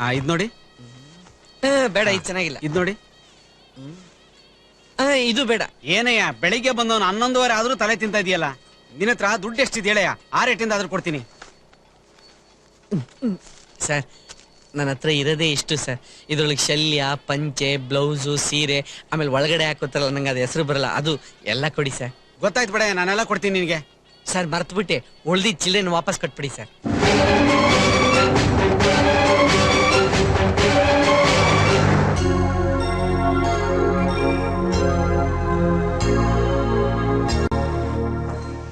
ಆ ಇದ್ ನೋಡಿ. ಆ, ಬೇಡ ಇದು ಚೆನ್ನಾಗಿಲ್ಲ. ಇದ್ ನೋಡಿ. ಆ, ಇದು ಬೇಡ. ಏನಯ್ಯ ಬೆಳಿಗ್ಗೆ ಬಂದವನು ಹನ್ನೊಂದುವರೆ ಆದ್ರೂ ತಲೆ ತಿಂತ ಇದೆಯಲ್ಲ? ನಿನ್ನ ಹತ್ರ ದುಡ್ಡು ಎಷ್ಟಿದೆ ಹೇಳಯ್ಯ? ಆ ರೇಟಿಂದ ಆದ್ರೂ ಕೊಡ್ತೀನಿ. ಸರ್ ನನ್ನ ಹತ್ರ ಇರೋದೇ ಇಷ್ಟು ಸರ್. ಇದ್ರೊಳಗೆ ಶಲ್ಯ ಪಂಚೆ ಬ್ಲೌಸು ಸೀರೆ ಆಮೇಲೆ ಒಳಗಡೆ ಹಾಕೋತಾರಲ್ಲ ನಂಗೆ ಅದು ಹೆಸರು ಬರಲ್ಲ. ಅದು ಎಲ್ಲ ಕೊಡಿ ಸರ್. ಗೊತ್ತಾಯ್ತು ಬೇಡ ನಾನೆಲ್ಲ ಕೊಡ್ತೀನಿ ನಿನಗೆ. ಸರ್ ಮರ್ತ್ಬಿಟ್ಟೆ. ಉಳ್ದಿದ್ದ ಚಿಲ್ಲೆನ ವಾಪಸ್ ಕಟ್ಬಿಡಿ ಸರ್.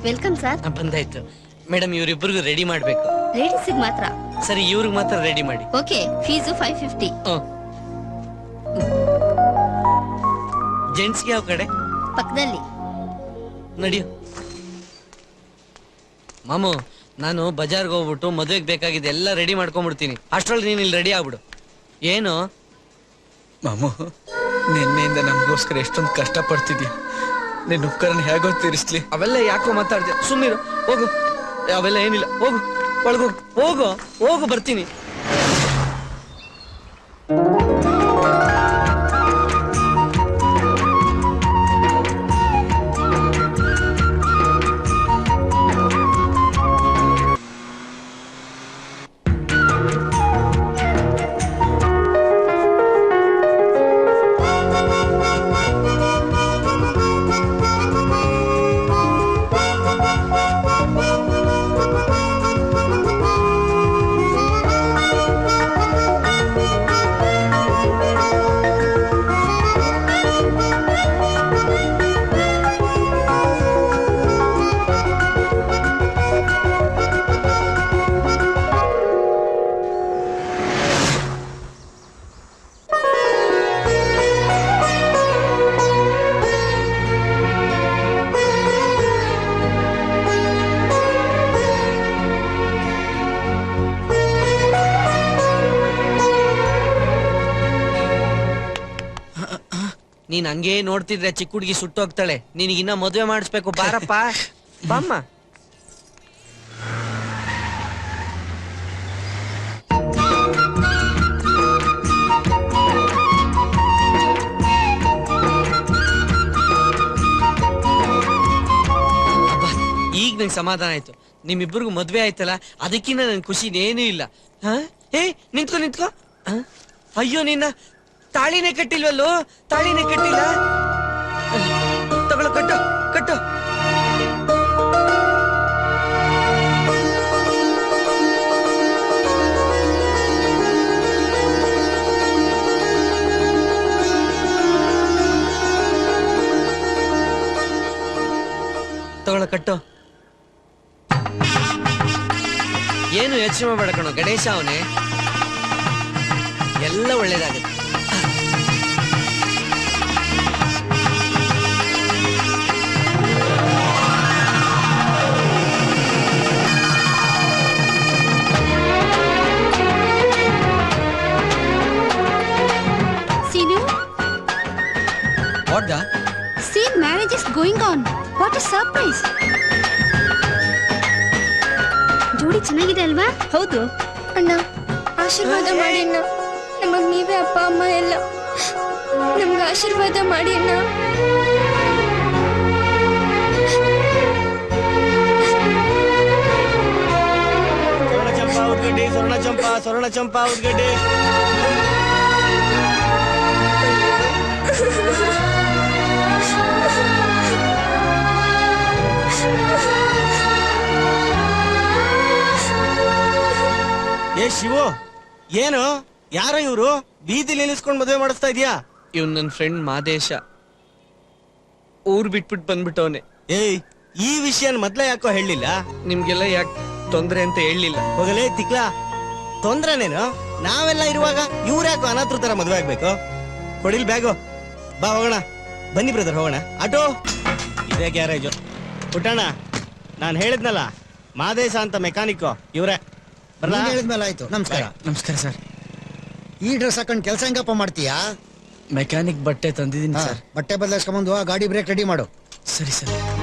Welcome sir. ಬಂದಾಯ್ತು. ಮೇಡಮ್ ಇವ್ರಿಬ್ರಿಗೂ ರೆಡಿ ಮಾಡ್ಬೇಕು. ಲೇಡೀಸಿಗೆ ಮಾತ್ರ? ಸರಿ ಇವ್ರಿಗೆ ಮಾತ್ರ ರೆಡಿ ಮಾಡಿ. ಓಕೆ ಫೀಸು ಫೈವ್ ಫಿಫ್ಟಿ ಜೆಂಟ್ಸ್ಗೆ ಯಾವ ಕಡೆ? ಪಕ್ಕದಲ್ಲಿ. ನಡಿಯು. ಮಾಮು ನಾನು ಬಜಾರ್ಗೆ ಹೋಗ್ಬಿಟ್ಟು ಮದುವೆಗೆ ಬೇಕಾಗಿದೆ ಎಲ್ಲ ರೆಡಿ ಮಾಡ್ಕೊಂಡ್ಬಿಡ್ತೀನಿ ಅಷ್ಟ್ರಲ್ಲಿ ನೀನು ಇಲ್ಲಿ ರೆಡಿ ಆಗ್ಬಿಡು. ಏನು? ಮಾಮು ನಿನ್ನೆಯಿಂದ ನಮಗೋಸ್ಕರ ಎಷ್ಟೊಂದು ಕಷ್ಟ ಪಡ್ತಿದ್ಯಾ ನಿನ್ನ ಉಪಕರಣ ಹೇಗೋ ತೀರಿಸ್ಲಿ. ಅವೆಲ್ಲ ಯಾಕೋ ಮಾತಾಡ್ದೆ. ಸುಮ್ಮನಿರು ಹೋಗು. ಅವೆಲ್ಲ ಏನಿಲ್ಲ. ಹೋಗು. ಒಳಗೋಗು ಹೋಗು. ಹೋಗು. ಬರ್ತೀನಿ. ನೀನ್ ಹಂಗೇ ನೋಡ್ತಿದ್ರೆ ಚಿಕ್ಕ ಹುಡುಗಿ ಸುಟ್ಟೋಗ್ತಾಳೆ. ಇನ್ನ ಮದುವೆ ಮಾಡಿಸ್ಬೇಕು. ಬಾರಪ್ಪ. ಬಾಮ್ಮ. ಈಗ ನಂಗೆ ಸಮಾಧಾನ ಆಯ್ತು. ನಿಮ್ಮಿಬ್ಬರಿಗೂ ಮದ್ವೆ ಆಯ್ತಲ್ಲ ಅದಕ್ಕಿಂತ ನನ್ ಖುಷಿ ಏನೂ ಇಲ್ಲ. ಹ? ಏ ನಿಂತ್ಕೊ ನಿಂತ್ಕೊ. ಹ? ಅಯ್ಯೋ ನಿನ್ನ ತಾಳಿನೇ ಕಟ್ಟಿಲ್ವಲ್ಲೋ? ತಾಳಿನೇ ಕಟ್ಟಿಲ್ಲ? ತಗೊಳ್ಳೋ, ಕಟ್ಟು ಕಟ್ಟು. ತಗೊಳ್ಳೋ, ಕಟ್ಟು. ಏನು ಯೋಚನೆ ಮಾಡಬೇಡ ಕಣೋ, ಗಣೇಶ ಅವನೇ. ಎಲ್ಲ ಒಳ್ಳೇದಾಗುತ್ತೆ. Going on what is surprise ಜೋಡಿ ಚೆನ್ನಾಗಿದೆ ಅಲ್ವಾ? ಹೌದು. ಅಣ್ಣ ಆಶೀರ್ವಾದ ಮಾಡಿ ಅಣ್ಣ. ನಮಗ್ ನೀವೇ ಅಪ್ಪ ಅಮ್ಮ ಎಲ್ಲ. ನಮ್ಗೆ ಆಶೀರ್ವಾದ ಮಾಡಿ ಅಣ್ಣ. ಸ್ವರ್ಣ ಚಂಪಾ ಉದ್ಗಡ್ಡಿ ಸ್ವರ್ಣ ಚಂಪಾ ಸ್ವರ್ಣ ಚಂಪಾ ಉದ್ಗಡ್ಡಿ. ಶಿವು? ಏನು? ಯಾರೋ ಇವ್ರು? ಬೀದಿಲಿ ನಿಲ್ಲಿಸ್ಕೊಂಡು ಮದುವೆ ಮಾಡಿಸ್ತಾ ಇದೀಯಾ? ಇವ್ನು ನನ್ನ ಫ್ರೆಂಡ್ ಮಾದೇಶ. ಊರ್ ಬಿಟ್ಬಿಟ್ಟು ಬಂದ್ಬಿಟ್ಟವನೆ. ಏಯ್ ಈ ವಿಷಯನ ಮೊದ್ಲೇ ಯಾಕೋ ಹೇಳಿಲ್ಲ ನಿಮ್ಗೆಲ್ಲ ಯಾಕೆ ತೊಂದ್ರೆ ಅಂತ ಹೇಳಲಿಲ್ಲ? ಹೋಗಲೇ ತಿಕ್ಲಾ. ತೊಂದ್ರೆನೇನು? ನಾವೆಲ್ಲ ಇರುವಾಗ ಇವ್ರ್ಯಾಕೋ ಯಾಕೋ ಅನಾಥರ ತರ ಮದುವೆ ಆಗ್ಬೇಕು? ಕೊಡಿಲ್ ಬ್ಯಾಗು. ಬಾ ಹೋಗೋಣ. ಬನ್ನಿ ಬ್ರದರ್ ಹೋಗೋಣ. ಆಟೋ? ಇದೇ ಗ್ಯಾರೇಜು. ಪುಟ್ಟಣ್ಣ ನಾನು ಹೇಳಿದ್ನಲ್ಲ ಮಾದೇಶ ಅಂತ ಮೆಕ್ಯಾನಿಕ್ ಇವ್ರೆ. ನೀನ್ ಹೇಳಿದ್ಮೇಲೆ ಆಯ್ತು. ನಮಸ್ಕಾರ. ನಮಸ್ಕಾರ ಸರ್. ಈ ಡ್ರೆಸ್ ಹಾಕೊಂಡು ಕೆಲಸ ಹೆಂಗಪ್ಪ ಮಾಡ್ತೀಯಾ? ಮೆಕ್ಯಾನಿಕ್ ಬಟ್ಟೆ ತಂದಿದ್ದೀನಿ ಹಾ, ಸರ್. ಬಟ್ಟೆ ಬದಲಾಯಿಸ್ಕೊಂಬಂದು ಆ ಗಾಡಿ ಬ್ರೇಕ್ ರೆಡಿ ಮಾಡು. ಸರಿ ಸರ್.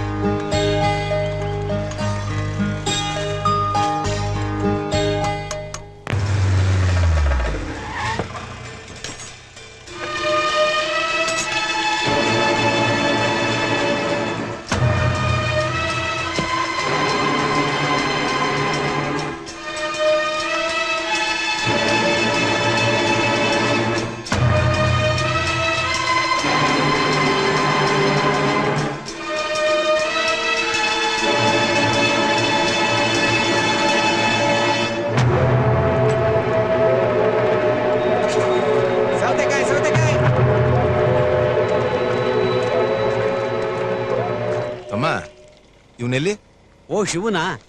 ಓ ಶಿವನಾ.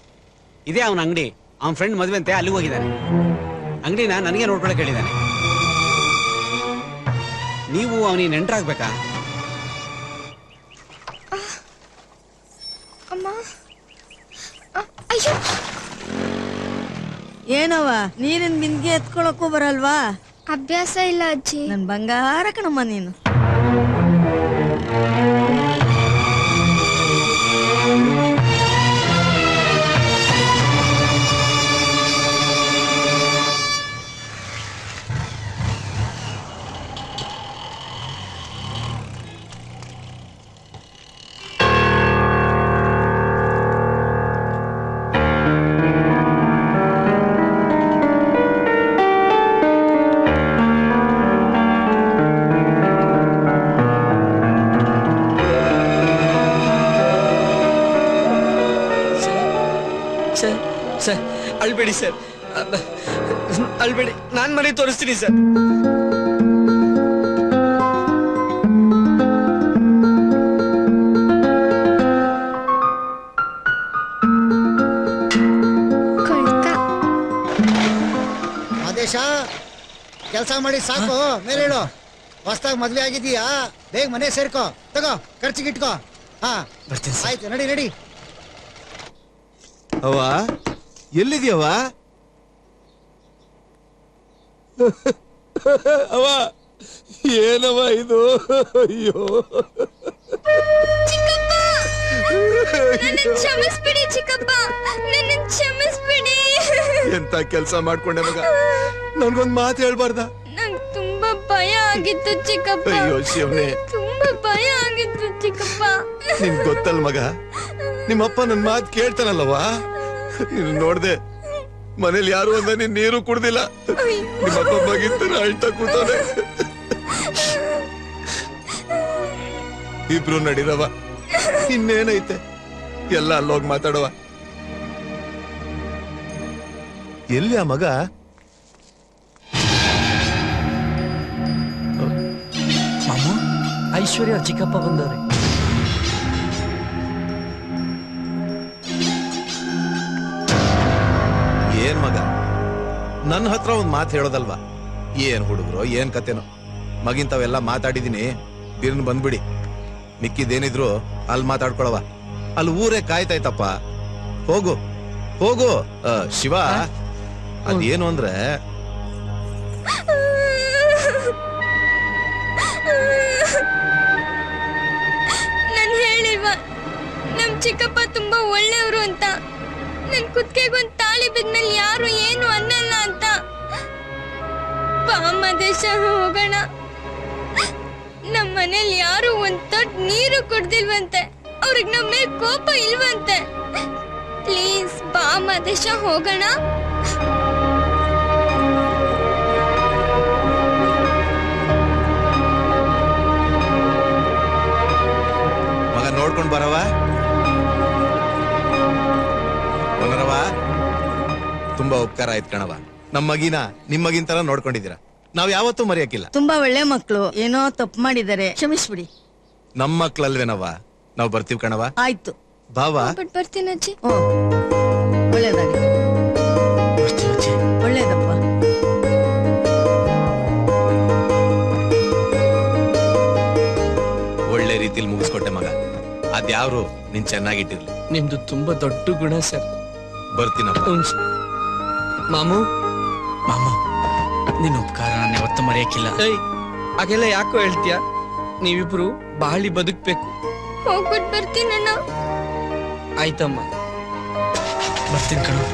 ಇದೇ ಅವನ ಅಂಗಡಿ. ಅವನ ಫ್ರೆಂಡ್ ಮದುವೆ ಅಂತೆ ಅಲ್ಲಿಗೆ ಹೋಗಿದ್ದಾನೆ. ಅಂಗಡಿನ ನನಗೆ ನೋಡ್ಕೊಳಕ್ ಹೇಳಿದ್ದಾನೆ. ನೀವು ಅವನಿಗೆ ನೆಂಟ್ರಾಗ್ಬೇಕಾ? ಅಮ್ಮ. ಅ, ಅಯ್ಯೋ. ಏನವ ನೀರಿನ ಬಿಂದಿಗೆ ಎತ್ಕೊಳಕ್ಕೂ ಬರಲ್ವಾ? ಅಭ್ಯಾಸ ಇಲ್ಲ ಅಜ್ಜಿ. ನನ್ ಬಂಗಾರ ಕಣಮ್ಮ ನೀನು. ಸರ್ ಸರ್ ಅಳ್ಬೇಡಿ ಸರ್ ಅಬ್ಬ, ಅಳ್ಬೇಡಿ ನಾನ್ ಮನೆ ತೋರಿಸ್ತೀನಿ ಸರ್ ಕಳ್ತ ಆದೇಶ ಕೆಲಸ ಮಾಡಿ ಸಾಕು ಮೇಲೆ ಹೇಳು ಹೊಸ್ದಾಗ್ ಮದ್ವೆ ಆಗಿದೀಯಾ ಬೇಗ ಮನೆ ಸೇರ್ಕೋ ತಗೋ ಖರ್ಚಿಗೆ ಇಟ್ಕೋ ಹಾ ಬರ್ತೀನಿ ಸರ್ ಆಯ್ತು ನಡಿ ನಡಿ ಅವ ಎಲ್ಲಿದ್ಯವ ಅವ ಏನವ ಇದು? ಅಯ್ಯೋ. ನನ್ನ ಕ್ಷಮಿಸ್ಬಿಡಿ ಚಿಕ್ಕಪ್ಪ ನನ್ನ ಕ್ಷಮಿಸ್ಬಿಡಿ. ಎಂತ ಕೆಲಸ ಮಾಡ್ಕೊಂಡೆ ಮಗ? ನನ್ಗೊಂದ್ ಮಾತು ಹೇಳ್ಬಾರ್ದ? ನಂಗ್ ತುಂಬಾ ಭಯ ಆಗಿತ್ತು ಚಿಕ್ಕಪ್ಪ. ಅಯ್ಯೋ ಶಿವನೇ. ತುಂಬಾ ಭಯ ಆಗಿತ್ತು ಚಿಕ್ಕಪ್ಪ. ನಿನ್ ಗೊತ್ತಲ್ ಮಗ? ನಿಮ್ಮಪ್ಪ ನನ್ನ ಮಾತು ಕೇಳ್ತಾನಲ್ಲವಾ ನೀನು ನೋಡ್ದೆ, ಮನೇಲಿ ಯಾರು ಅಂದ ನೀನ್ ನೀರು ಕುಡ್ದಿಲ್ಲ. ನಿಮ್ಮಪ್ಪ ಬಗಿತ್ತು ಅಳ್ತಾ ಕೂತಾನೆ ಇಬ್ರು ನಡಿರವ ಇನ್ನೇನೈತೆ? ಎಲ್ಲ ಅಲ್ಲೋಗಿ ಮಾತಾಡವ ಎಲ್ಲಿ ಆ ಮಗ? ಐಶ್ವರ್ಯ ಚಿಕ್ಕಪ್ಪ ಬಂದವ್ರೆ. ಏನ್ ಮಗ? ನನ್ನ ಹತ್ರ ಒಂದ್ ಮಾತು ಹೇಳೋದಲ್ವಾ? ಏನ್ ಹುಡುಗ್ರು, ಏನ್ ಕತೆನೋ? ಮಗಿಂತವೆಲ್ಲ ಮಾತಾಡಿದೀನಿ. ಬಿರ್ನ್ ಬಂದ್ಬಿಡಿ. ಮಿಕ್ಕಿದೇನಿದ್ರು ಅಲ್ಲಿ ಮಾತಾಡ್ಕೊಳವ ಅಲ್ಲಿ ಊರೇ ಕಾಯ್ತಾಯ್ತಪ್ಪ. ಹೋಗು. ಹೋಗು. ಶಿವ, ಅದೇನು ಅಂದ್ರೆ? ನಾನು ಹೇಳಿಲ್ವಾ, ನಮ್ ಚಿಕ್ಕಪ್ಪ ತುಂಬಾ ಒಳ್ಳೆಯವರು ಅಂತ. ನನ್ ಕುತ್ತಿಗೆಗೊಂದ್ ತಾಳಿ ಬಿದ್ಮೇಲೆ ಯಾರು ಏನು ಅನ್ನಲ್ಲ ಅಂತ. ಬಾಮ ದೇಶ ಹೋಗೋಣ. ನಮ್ಮ ಮನೇಲಿ ಯಾರು ಒಂದ್ ತೊಟ್ ನೀರು ಕುಡ್ದಿಲ್ವಂತೆ. ಅವ್ರಿಗೆ ನಮ್ಮ ಮೇಲೆ ಕೋಪ ಇಲ್ವಂತೆ. ಪ್ಲೀಸ್ ಬಾಮ ದೇಶ ಹೋಗೋಣ. ನೋಡ್ಕೊಂಡು ಬರವಾ ಬರವಾ ತುಂಬಾ ಉಪಕಾರ ಆಯ್ತು ಕಣವ ನಮ್ಮ ಮಗಿನ ನಿಮ್ ಮಗಿನ ತರ ನೋಡ್ಕೊಂಡಿದ್ದೀರಾ. ನಾವ್ ಯಾವತ್ತೂ ಮರೆಯಕ್ಕಿಲ್ಲ. ತುಂಬಾ ಒಳ್ಳೆ ಮಕ್ಕಳು ಏನೋ ತಪ್ಪು ಮಾಡಿದ್ದಾರೆ. ಕ್ಷಮಿಸ್ಬಿಡಿ. ನಮ್ಮ ಮಕ್ಳಲ್ವೇನವ್ವ? ನಾವ್ ಬರ್ತೀವಿ ಕಣವ ಆಯ್ತು. ಬಾವಾ ಬಿಟ್ ಬರ್ತೀನಿ ಅಜ್ಜಿ. ಒಳ್ಳೇದಪ್ಪ. ಒಳ್ಳೆ ರೀತಿಲಿ ಮುಗಿಸ್ಕೊಟ್ಟೆ ಮಗ. ಅದ್ಯಾವ್ರು ನಿನ್ ಚೆನ್ನಾಗಿಟ್ಟಿರ್ಲಿ. ನಿಮ್ದು ತುಂಬಾ ದೊಡ್ಡ ಗುಣ ಸರ್. ಬರ್ತೀನಪ್ಪ. ಹ್ಞೂ ಸರ್. ಮಾಮು? ಮಾಮು ನಿನ್ನ ಉಪಕಾರ ನಾನು ಯಾವತ್ತೂ ಮರೆಯಕ್ಕಿಲ್ಲ. ಏಯ್ ಹಾಗೆಲ್ಲ ಯಾಕೋ ಹೇಳ್ತೀಯ? ನೀವಿಬ್ರು ಬಾಳಿ ಬದುಕ್ಬೇಕು. ಹೋಗ್ಬಿಟ್ಟು ಬರ್ತೀನಣ್ಣ ಆಯ್ತಮ್ಮ. ಬರ್ತೀನಿ ಕಣೋ.